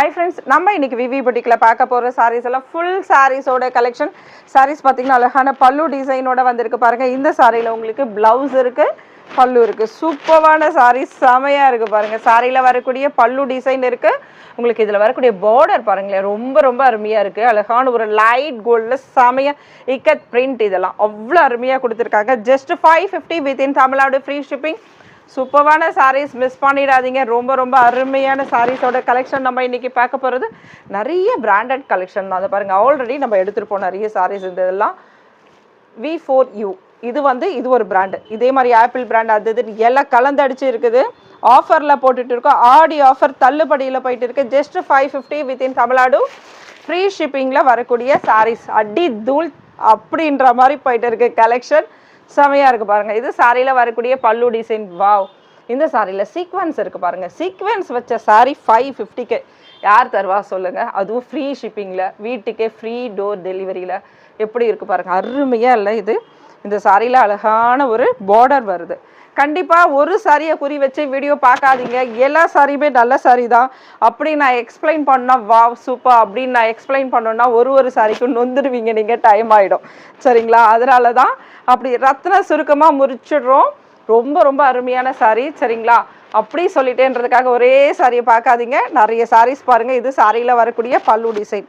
Hi friends நம்ம இன்னைக்கு விவி பொட்டிக்கில் பார்க்க போகிற சாரீஸ் எல்லாம் ஃபுல் சாரீஸோட கலெக்ஷன் சாரீஸ் பார்த்தீங்கன்னா அழகான பல்லு டிசைனோட வந்திருக்கு பாருங்கள் இந்த சாரியில் உங்களுக்கு பிளவுஸ் இருக்குது பல்லு இருக்குது சூப்பரான சாரீஸ் செமையாக இருக்குது பாருங்கள் சாரியில் வரக்கூடிய பல்லு டிசைன் இருக்குது உங்களுக்கு இதில் வரக்கூடிய பார்டர் பாருங்களேன் ரொம்ப ரொம்ப அருமையாக இருக்குது அழகான ஒரு லைட் கோல்டில் செமையாக இக்கத் பிரிண்ட் இதெல்லாம் அவ்வளோ அருமையாக கொடுத்துருக்காங்க. Just five fifty within Tamil Nadu free shipping சூப்பரான சாரீஸ் மிஸ் பண்ணிடாதீங்க. ரொம்ப ரொம்ப அருமையான சாரீஸோட கலெக்ஷன் நம்ம இன்றைக்கி பார்க்க போகிறது நிறைய பிராண்டட் கலெக்ஷன் தான். அதை பாருங்கள் ஆல்ரெடி நம்ம எடுத்துருப்போம் நிறைய சாரீஸ் இந்த இதெல்லாம். வி ஃபோர் யூ இது வந்து இது ஒரு பிராண்டு இதே மாதிரி ஆப்பிள் பிராண்ட் அது இது எல்லாம் கலந்தடிச்சு இருக்குது. ஆஃபரில் போட்டுட்டு இருக்கோம். ஆடி ஆஃபர் தள்ளுபடியில் போயிட்டு இருக்கு. Just five fifty within Tamil Nadu free ஷிப்பிங்கில் வரக்கூடிய சாரீஸ் அடி தூள் அப்படின்ற மாதிரி போயிட்டு இருக்கு கலெக்ஷன் செமையாக இருக்குது பாருங்கள் இது சாரியில் வரக்கூடிய பல்லு டிசைன் வாவ் இந்த சாரியில் சீக்வன்ஸ் இருக்குது பாருங்கள் சீக்வன்ஸ் வச்ச சாரி ஃபைவ் ஃபிஃப்டிக்கு யார் தருவா சொல்லுங்கள் அதுவும் ஃப்ரீ ஷிப்பிங்கில் வீட்டுக்கே ஃப்ரீ டோர் டெலிவரியில் எப்படி இருக்குது பாருங்கள் அருமையாக இல்லை இது. இந்த சாரியில் அழகான ஒரு பார்டர் வருது. கண்டிப்பாக ஒரு சாரியை குறி வச்சு வீடியோ பார்க்காதீங்க. எல்லா சாரியுமே நல்ல சாரி தான். அப்படி நான் எக்ஸ்பிளைன் பண்ணால் வாவ் சூப்பர் அப்படின்னு நான் எக்ஸ்பிளைன் பண்ணோன்னா ஒரு ஒரு சாரிக்கும் நொந்துடுவீங்க. நீங்கள் டைம் ஆகிடும் சரிங்களா? அதனால தான் அப்படி ரத்ன சுருக்கமாக முறிச்சிடுறோம். ரொம்ப ரொம்ப அருமையான சாரி சரிங்களா? அப்படி சொல்லிட்டேன்றதுக்காக ஒரே சாரியை பார்க்காதீங்க. நிறைய சாரீஸ் பாருங்கள் இது சாரியில் வரக்கூடிய பல்லு டிசைன்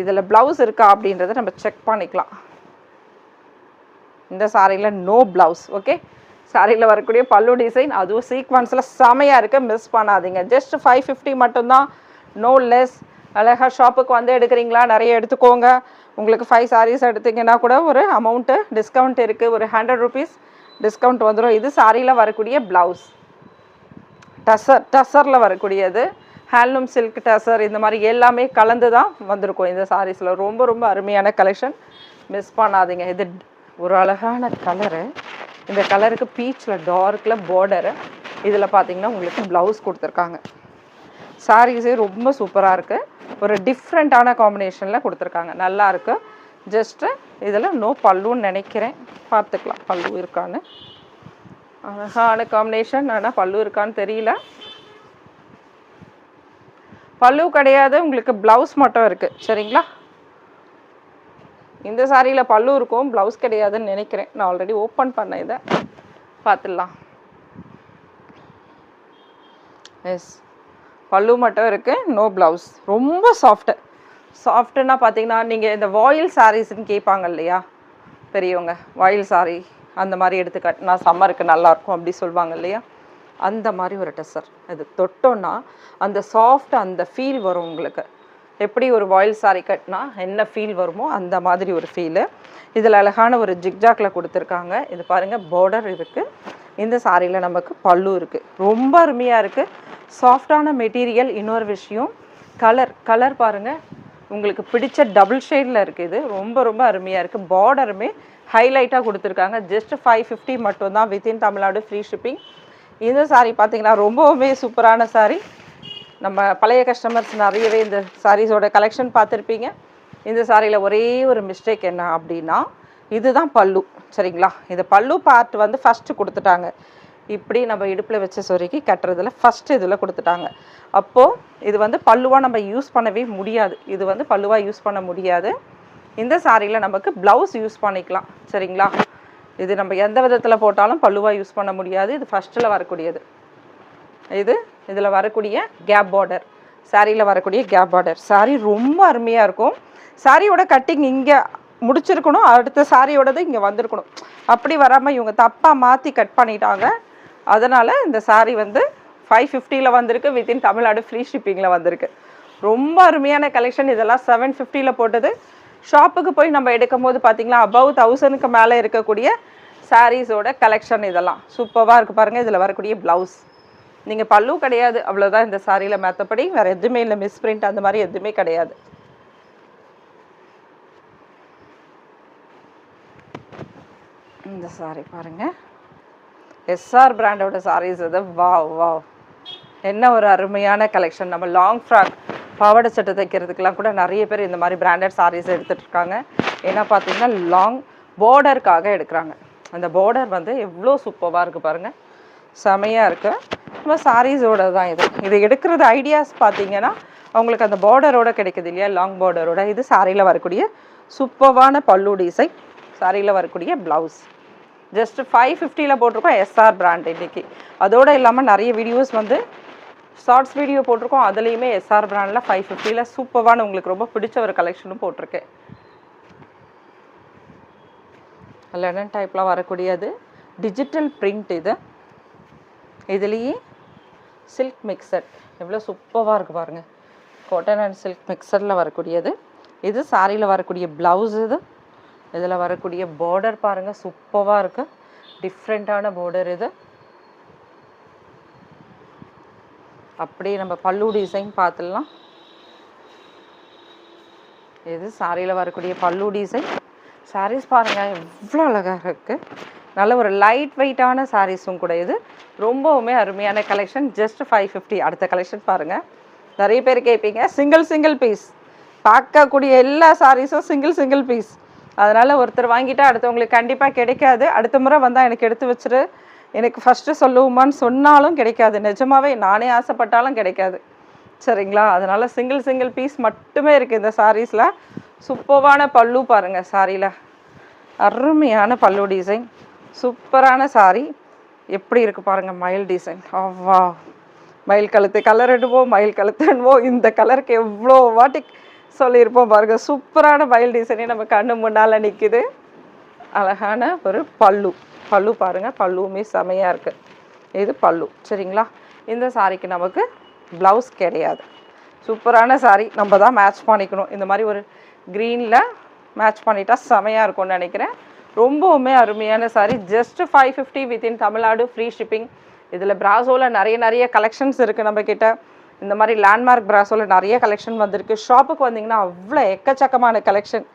இதில் ப்ளவுஸ் இருக்கா அப்படின்றத நம்ம செக் பண்ணிக்கலாம். இந்த சாரியில் நோ ப்ளவுஸ் ஓகே சாரியில் வரக்கூடிய பல்லு டிசைன் அதுவும் சீக்வன்ஸில் செமையாக இருக்குது மிஸ் பண்ணாதீங்க. ஜஸ்ட் ஃபைவ் ஃபிஃப்டி மட்டும்தான். நோ லெஸ் அழகாக ஷாப்புக்கு வந்து எடுக்கிறீங்களா? நிறைய எடுத்துக்கோங்க. உங்களுக்கு ஃபைவ் சாரீஸ் எடுத்தீங்கன்னா கூட ஒரு அமௌண்ட்டு டிஸ்கவுண்ட் இருக்குது ஒரு ஹண்ட்ரட் ருபீஸ் டிஸ்கவுண்ட் வந்துடும் இது சாரியில் வரக்கூடிய ப்ளவுஸ் டசர் டசரில் வரக்கூடியது. ஹேண்ட்லூம் சில்க் டசர் இந்த மாதிரி எல்லாமே கலந்து தான் வந்திருக்கும் இந்த சாரீஸில் ரொம்ப ரொம்ப அருமையான கலெக்ஷன் மிஸ் பண்ணாதீங்க. இது ஒரு அழகான கலரு இந்த கலருக்கு பீச்சில் டார்க்கில் பார்டரு இதில் பார்த்தீங்கன்னா உங்களுக்கு ப்ளவுஸ் கொடுத்துருக்காங்க. சாரீஸே ரொம்ப சூப்பராக இருக்குது ஒரு டிஃப்ரெண்ட்டான காம்பினேஷனில் கொடுத்துருக்காங்க. நல்லாயிருக்கு ஜஸ்ட்டு இதில் நோ பல்லுன்னு நினைக்கிறேன். பார்த்துக்கலாம் பல்லு இருக்கான்னு. அழகான காம்பினேஷன் ஆனால் பல்லு இருக்கான்னு தெரியல. பல்லு கிடையாது. உங்களுக்கு ப்ளவுஸ் மட்டும் இருக்குது சரிங்களா? இந்த சாரியில் பல்லு இருக்கும் ப்ளவுஸ் கிடையாதுன்னு நினைக்கிறேன். நான் ஆல்ரெடி ஓப்பன் பண்ணேன் இதை. பார்த்துடலாம் எஸ் பல்லு மட்டும் இருக்குது நோ ப்ளவுஸ் ரொம்ப சாஃப்ட்டு சாஃப்ட்டுன்னா பார்த்தீங்கன்னா நீங்கள் இந்த வாயில் சாரீஸ்ன்னு கேட்பாங்க இல்லையா? பெரியவங்க வாயில் சாரி அந்த மாதிரி எடுத்து சம்மருக்கு நல்லாயிருக்கும் அப்படி சொல்லுவாங்க இல்லையா? அந்த மாதிரி ஒரு டெசர் அது தொட்டோன்னா அந்த சாஃப்ட் அந்த ஃபீல் வரும் உங்களுக்கு. எப்படி ஒரு வாயில் சாரி கட்டினா என்ன ஃபீல் வருமோ அந்த மாதிரி ஒரு ஃபீலு இதில் அழகான ஒரு ஜிக்ஜாக்கில் கொடுத்துருக்காங்க. இது பாருங்கள் பார்டர் இருக்குது இந்த சாரியில் நமக்கு பல்லு இருக்குது ரொம்ப அருமையாக இருக்குது சாஃப்டான மெட்டீரியல் இன்னொரு விஷயம் கலர் கலர் பாருங்கள் உங்களுக்கு பிடிச்ச டபுள் ஷேடில் இருக்குது இது. ரொம்ப ரொம்ப அருமையாக இருக்குது பார்டருமே ஹைலைட்டாக கொடுத்துருக்காங்க. ஜஸ்ட் ஃபைவ் ஃபிஃப்டி மட்டும்தான் வித்தின் தமிழ்நாடு ஃப்ரீ ஷிப்பிங் இந்த சாரீ பார்த்தீங்கன்னா ரொம்பவுமே சூப்பரான சாரீ நம்ம பழைய கஸ்டமர்ஸ் நிறையவே இந்த சாரீஸோட கலெக்ஷன் பார்த்துருப்பீங்க. இந்த சாரியில் ஒரே ஒரு மிஸ்டேக் என்ன அப்படின்னா இதுதான் பல்லு. சரிங்களா? இந்த பல்லு பார்ட் வந்து ஃபஸ்ட்டு கொடுத்துட்டாங்க. இப்படி நம்ம இடுப்பில் வச்ச சொருக்கி கட்டுறதுல ஃபஸ்ட்டு இதில் கொடுத்துட்டாங்க. அப்போது இது வந்து பல்லுவாக நம்ம யூஸ் பண்ணவே முடியாது. இது வந்து பல்லுவாக யூஸ் பண்ண முடியாது. இந்த சாரியில் நமக்கு ப்ளவுஸ் யூஸ் பண்ணிக்கலாம். சரிங்களா? இது நம்ம எந்த விதத்தில் போட்டாலும் பல்லுவாக யூஸ் பண்ண முடியாது. இது ஃபஸ்ட்டில் வரக்கூடியது. இது இதில் வரக்கூடிய கேப் பார்டர் சாரியில் வரக்கூடிய கேப் பார்டர் சாரி ரொம்ப அருமையாக இருக்கும். சாரியோட கட்டிங் இங்கே முடிச்சிருக்கணும். அடுத்த சாரியோடது இங்கே வந்திருக்கணும். அப்படி வராமல் இவங்க தப்பாக மாற்றி கட் பண்ணிட்டாங்க. அதனால் இந்த சாரி வந்து ஃபைவ் ஃபிஃப்டியில் வந்திருக்கு. வித்தின் தமிழ்நாடு ஃப்ரீ ஷிப்பிங்கில் வந்திருக்கு. ரொம்ப அருமையான கலெக்ஷன் இதெல்லாம் செவன் ஃபிஃப்டியில் போட்டது. ஷாப்புக்கு போய் நம்ம எடுக்கும் போது பார்த்தீங்களா அபவ் தௌசண்ட்க்கு மேலே இருக்கக்கூடிய சாரீஸோட கலெக்ஷன் இதெல்லாம். சூப்பராக இருக்குது பாருங்கள் இதில் வரக்கூடிய ப்ளவுஸ் நீங்கள் பல்லு கிடையாது அவ்வளோதான் இந்த சாரியில் மற்றபடி வேறு எதுவுமே இல்லை மிஸ் பிரிண்ட் அந்த மாதிரி எதுவுமே கிடையாது. இந்த சாரி பாருங்கள் எஸ்ஆர் பிராண்டோட சாரீஸ் இது. வாவ் வாவ் என்ன ஒரு அருமையான கலெக்ஷன் நம்ம லாங் ஃப்ராக் பாவாடை சட்டை தைக்கிறதுக்கெலாம் கூட நிறைய பேர் இந்த மாதிரி பிராண்டட் சாரீஸ் எடுத்துகிட்ருக்காங்க ஏன்னா பார்த்தீங்கன்னா லாங் பார்டருக்காக எடுக்கிறாங்க. அந்த பார்டர் வந்து எவ்வளோ சூப்பராக இருக்குது பாருங்கள் செமையாக இருக்குது நம்ம சாரீஸோட தான் இது. இது எடுக்கிறது ஐடியாஸ் பார்த்தீங்கன்னா அவங்களுக்கு அந்த பார்டரோட கிடைக்குது இல்லையா? லாங் பார்டரோட இது சாரியில் வரக்கூடிய சூப்பர்வான பல்லு டிசைன் சாரியில் வரக்கூடிய ப்ளவுஸ் ஜஸ்ட் ஃபைவ் ஃபிஃப்டியில் போட்டிருக்கோம் எஸ்ஆர் பிராண்ட் இன்றைக்கி அதோடு இல்லாமல் நிறைய வீடியோஸ் வந்து ஷார்ட்ஸ் வீடியோ போட்டிருக்கோம். அதுலேயுமே எஸ்ஆர் பிராண்டில் ஃபைவ் ஃபிஃப்டியில் சூப்பர்வான உங்களுக்கு ரொம்ப பிடிச்ச ஒரு கலெக்ஷனும் போட்டிருக்கேன் லெனன் டைப்பில் வரக்கூடியது. டிஜிட்டல் பிரிண்ட் இது. இதுலேயே சில்க் மிக்சர் எவ்வளோ சூப்பராக இருக்குது பாருங்கள் காட்டன் அண்ட் சில்க் மிக்சரில் வரக்கூடியது. இது சாரியில் வரக்கூடிய ப்ளவுஸ் இது. இதில் வரக்கூடிய பார்டர் பாருங்கள் சூப்பராக இருக்குது டிஃப்ரெண்ட்டான பார்டர் இது. அப்படியே நம்ம பல்லு டிசைன் பார்த்துடலாம். இது சாரியில் வரக்கூடிய பல்லு டிசைன் சாரீஸ் பாருங்கள் எவ்வளோ அழகாக இருக்குது நல்ல ஒரு லைட் வெயிட்டான சாரீஸும் கூட இது. ரொம்பவுமே அருமையான கலெக்ஷன் ஜஸ்ட் ஃபைவ் ஃபிஃப்டி அடுத்த கலெக்ஷன் பாருங்கள் நிறைய பேர் கேட்பீங்க சிங்கிள் சிங்கிள் பீஸ் பார்க்கக்கூடிய எல்லா சாரீஸும் சிங்கிள் சிங்கிள் பீஸ் அதனால் ஒருத்தர் வாங்கிட்டா அடுத்தவங்களுக்கு கண்டிப்பாக கிடைக்காது. அடுத்த முறை வந்தால் எனக்கு எடுத்து வச்சுரு. எனக்கு ஃபஸ்ட்டு சொல்லுவோமான்னு சொன்னாலும் கிடைக்காது. நிஜமாகவே நானே ஆசைப்பட்டாலும் கிடைக்காது. சரிங்களா? அதனால் சிங்கிள் சிங்கிள் பீஸ் மட்டுமே இருக்குது இந்த சாரீஸில் சூப்பர்வான பல்லு பாருங்கள் சாரியில் அருமையான பல்லு டிசைன் சூப்பரான சாரி எப்படி இருக்குது பாருங்கள் மயில் டிசைன் அவ்வா. மயில் கழுத்து கலர் எடுவோம் மயில் கழுத்து எடுவோம் இந்த கலருக்கு எவ்வளோ வாட்டி சொல்லியிருப்போம் பாருங்கள் சூப்பரான மயில் டிசைனே நம்ம கண்ணு முன்னால் நிற்குது அழகான ஒரு பல்லு. பல்லு பாருங்கள் பல்லுவுமே செமையாக இருக்குது இது பல்லு சரிங்களா? இந்த சாரிக்கு நமக்கு ப்ளவுஸ் கிடையாது. சூப்பரான சாரி நம்ம தான் மேட்ச் பண்ணிக்கணும். இந்த மாதிரி ஒரு க்ரீனில் மேட்ச் பண்ணிட்டா செமையாக இருக்கும்னு நினைக்கிறேன். ரொம்பவுமே அருமையான sari just five fifty within Tamil Nadu free shipping இதில் ப்ராசோவில் நிறைய நிறைய கலெக்ஷன்ஸ் இருக்குது நம்மக்கிட்ட இந்த மாதிரி லேண்ட்மார்க் ப்ராசோவில் நிறைய கலெக்ஷன் வந்திருக்கு. ஷாப்புக்கு வந்தீங்கன்னா அவ்வளோ எக்கச்சக்கமான கலெக்ஷன்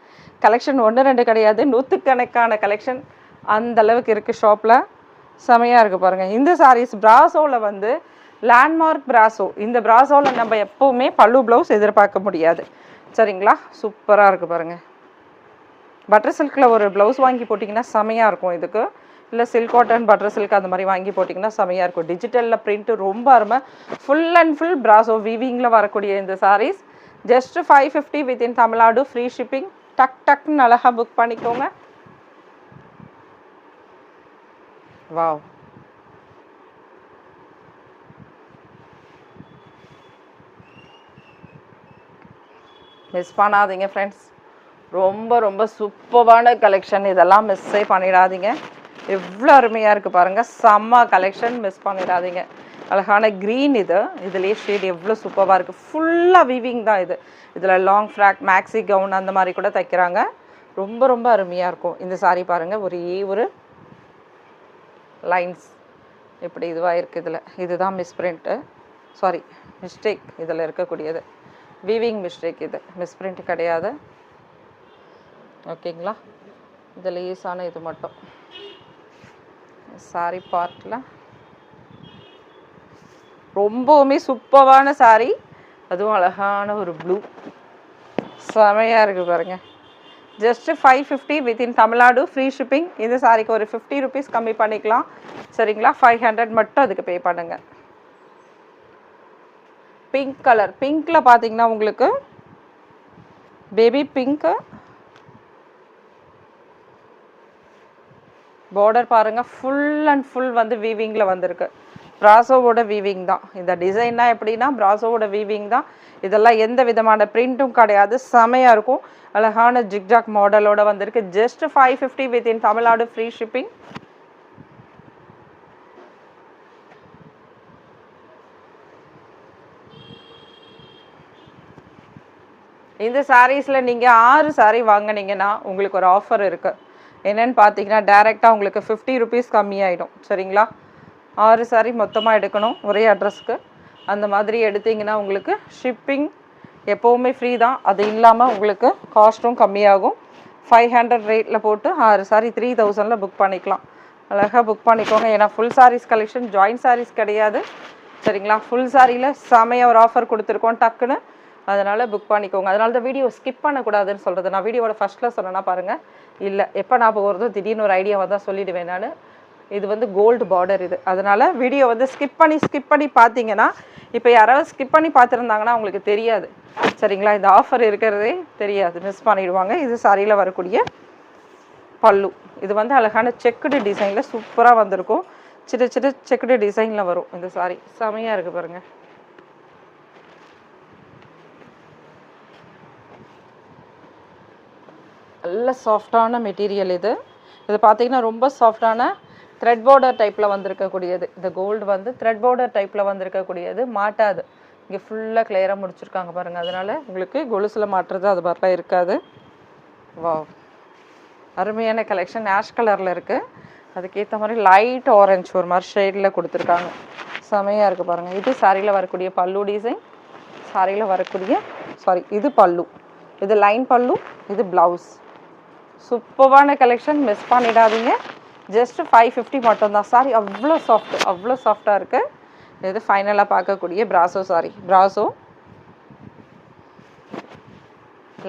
கலெக்ஷன் ஒன்று ரெண்டு கிடையாது. நூற்றுக்கணக்கான கலெக்ஷன் அந்த அளவுக்கு இருக்குது ஷாப்பில் செமையாக இருக்குது பாருங்கள் இந்த சாரீஸ் பிராசோவில் வந்து லேண்ட்மார்க் ப்ராசோ இந்த ப்ராசோவில் நம்ம எப்போவுமே பல்லு ப்ளவுஸ் எதிர்பார்க்க முடியாது. சரிங்களா? சூப்பராக இருக்குது பாருங்கள் பட்டர் சில்கில் ஒரு ப்ளவுஸ் வாங்கி போட்டிங்கன்னா செமையாக இருக்கும் இதுக்கு. இல்லை சில்க் காட்டன் பட்டர் சில்க் அந்த மாதிரி வாங்கி போட்டிங்கன்னா செமையாக இருக்கும். டிஜிட்டலில் பிரிண்ட்டு ரொம்ப அருமை. ஃபுல் அண்ட் ஃபுல் ப்ராசோ வீவிங்கில் வரக்கூடிய இந்த saris just five fifty within Tamil Nadu free shipping டக் டக்னு அழகாக புக் பண்ணிக்கோங்க. வாவ் மிஸ் பண்ணாதீங்க ஃப்ரெண்ட்ஸ் ரொம்ப ரொம்ப சூப்பரான கலெக்ஷன் இதெல்லாம் மிஸ்ஸே பண்ணிடாதீங்க. எவ்வளோ அருமையாக இருக்குது பாருங்கள் செம்ம கலெக்ஷன் மிஸ் பண்ணிடாதீங்க. அழகான க்ரீன் இது. இதுலேயே ஷேட் எவ்வளோ சூப்பராக இருக்குது ஃபுல்லாக வீவிங் தான் இது. இதில் லாங் ஃப்ராக் மேக்ஸி கவுன் அந்த மாதிரி கூட தைக்கிறாங்க. ரொம்ப ரொம்ப அருமையாக இருக்கும். இந்த சாரீ பாருங்கள் ஒரே ஒரு லைன்ஸ் இப்படி இதுவாக இருக்குது இதில். இதுதான் மிஸ்பிரிண்ட்டு சாரி மிஸ்டேக் இதில் இருக்கக்கூடியது. வீவிங் மிஸ்டேக் இது. மிஸ்பிரிண்ட் கிடையாது. ஓகேங்களா? இது லேஸான இது மட்டும். சாரி பார்ட்டில் ரொம்பவுமே சூப்பரான சாரி. அதுவும் அழகான ஒரு ப்ளூ. செமையாக இருக்குது பாருங்கள் just five fifty within Tamil Nadu free shipping இந்த சாரிக்கு ஒரு ஃபிஃப்டி ருபீஸ் கம்மி பண்ணிக்கலாம். சரிங்களா? ஃபைவ் ஹண்ட்ரட் மட்டும் அதுக்கு பே பண்ணுங்கள் பிங்க் கலர் பிங்க்கில் பார்த்தீங்கன்னா உங்களுக்கு பேபி பிங்க்கு பார்டர் பாருங்கள் ஃபுல் அண்ட் ஃபுல் வந்து வீவிங்கில் வந்திருக்கு. ப்ராசோவோட வீவிங் தான். இந்த டிசைன்னா எப்படின்னா ப்ராசோவோட வீவிங் தான். இதெல்லாம் எந்த விதமான பிரிண்ட்டும் கிடையாது செமையாக இருக்கும். அழகான ஜிக்ஜாக் மாடலோட வந்திருக்கு. Just five fifty within Tamil Nadu free shipping இந்த சாரீஸில் நீங்கள் ஆறு சாரீ வாங்குனீங்கன்னா உங்களுக்கு ஒரு ஆஃபர் இருக்குது என்னன்னு பார்த்தீங்கன்னா டேரெக்டாக உங்களுக்கு ஃபிஃப்டி ருபீஸ் கம்மியாயிடும். சரிங்களா? ஆறு சாரீ மொத்தமாக எடுக்கணும் ஒரே அட்ரஸ்க்கு அந்த மாதிரி எடுத்தீங்கன்னா உங்களுக்கு ஷிப்பிங் எப்போவுமே ஃப்ரீ தான். அது இல்லாமல் உங்களுக்கு காஸ்ட்டும் கம்மியாகும். ஃபைவ் ஹண்ட்ரட் ரேட்டில் போட்டு ஆறு சாரி த்ரீ தௌசண்டில் புக் பண்ணிக்கலாம். அழகாக புக் பண்ணிக்கோங்க. ஏன்னா full saris collection joint saris கிடையாது. சரிங்களா? ஃபுல் சாரியில் செமையாக ஒரு ஆஃபர் கொடுத்துருக்கோம் டக்குன்னு. அதனால் புக் பண்ணிக்கோங்க. அதனால தான் வீடியோ ஸ்கிப் பண்ணக்கூடாதுன்னு சொல்கிறது நான் வீடியோவோட ஃபஸ்ட்டில் சொன்னேன்னா பாருங்கள் இல்லை எப்போ ஞாபகம் வருதோ திடீர்னு ஒரு ஐடியாவை தான் சொல்லிடுவேன் நான். இது வந்து கோல்டு பார்டர் இது. அதனால் வீடியோ வந்து ஸ்கிப் பண்ணி ஸ்கிப் பண்ணி பார்த்தீங்கன்னா இப்போ யாராவது ஸ்கிப் பண்ணி பார்த்துருந்தாங்கன்னா அவங்களுக்கு தெரியாது. சரிங்களா? இந்த ஆஃபர் இருக்கிறதே தெரியாது. மிஸ் பண்ணிடுவாங்க. இது சாரியில் வரக்கூடிய பல்லு. இது வந்து அழகான செக்குடு டிசைனில் சூப்பராக வந்திருக்கும். சின்ன சின்ன செக்குடு டிசைனில் வரும் இந்த சாரி செமையாக இருக்குது பாருங்கள் நல்ல சாஃப்டான மெட்டீரியல் இது. இது பார்த்தீங்கன்னா ரொம்ப சாஃப்டான த்ரெட் பார்டர் டைப்பில் வந்திருக்கக்கூடியது. இந்த கோல்டு வந்து த்ரெட் பார்டர் டைப்பில் வந்திருக்கக்கூடியது. மாட்டாது. இங்கே ஃபுல்லாக கிளியராக முடிச்சிருக்காங்க பாருங்கள் அதனால் உங்களுக்கு கொலுசில் மாட்டுறது அது மாதிரிலாம் இருக்காது. வாவ் அருமையான கலெக்ஷன் ஆஷ் கலரில் இருக்குது அதுக்கேற்ற மாதிரி லைட் ஆரஞ்சு ஒரு மாதிரி ஷேடில் கொடுத்துருக்காங்க. செமையாக இருக்குது பாருங்கள் இது சாரியில் வரக்கூடிய பல்லு டிசைன் சாரியில் வரக்கூடிய சாரி இது பல்லு. இது லைன் பல்லு. இது ப்ளவுஸ் சூப்பரான கலெக்ஷன் மிஸ் பண்ணிடாதீங்க. ஜஸ்ட் ஃபைவ் ஃபிஃப்டி மட்டும்தான். சாரி அவ்வளோ சாஃப்ட் அவ்வளோ சாஃப்டாக இருக்குது இது ஃபைனலாக பார்க்கக்கூடிய brasso sari brasso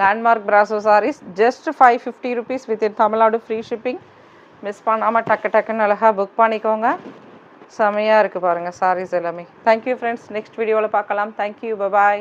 landmark brasso saris just five fifty rupees within Tamil Nadu free shipping miss பண்ணாமல் டக்கு டக்குன்னு அழகாக புக் பண்ணிக்கோங்க. செமையாக இருக்குது பாருங்கள் சாரீஸ் எல்லாமே. தேங்க்யூ ஃப்ரெண்ட்ஸ் நெக்ஸ்ட் வீடியோவில் பார்க்கலாம். Thank you bye bye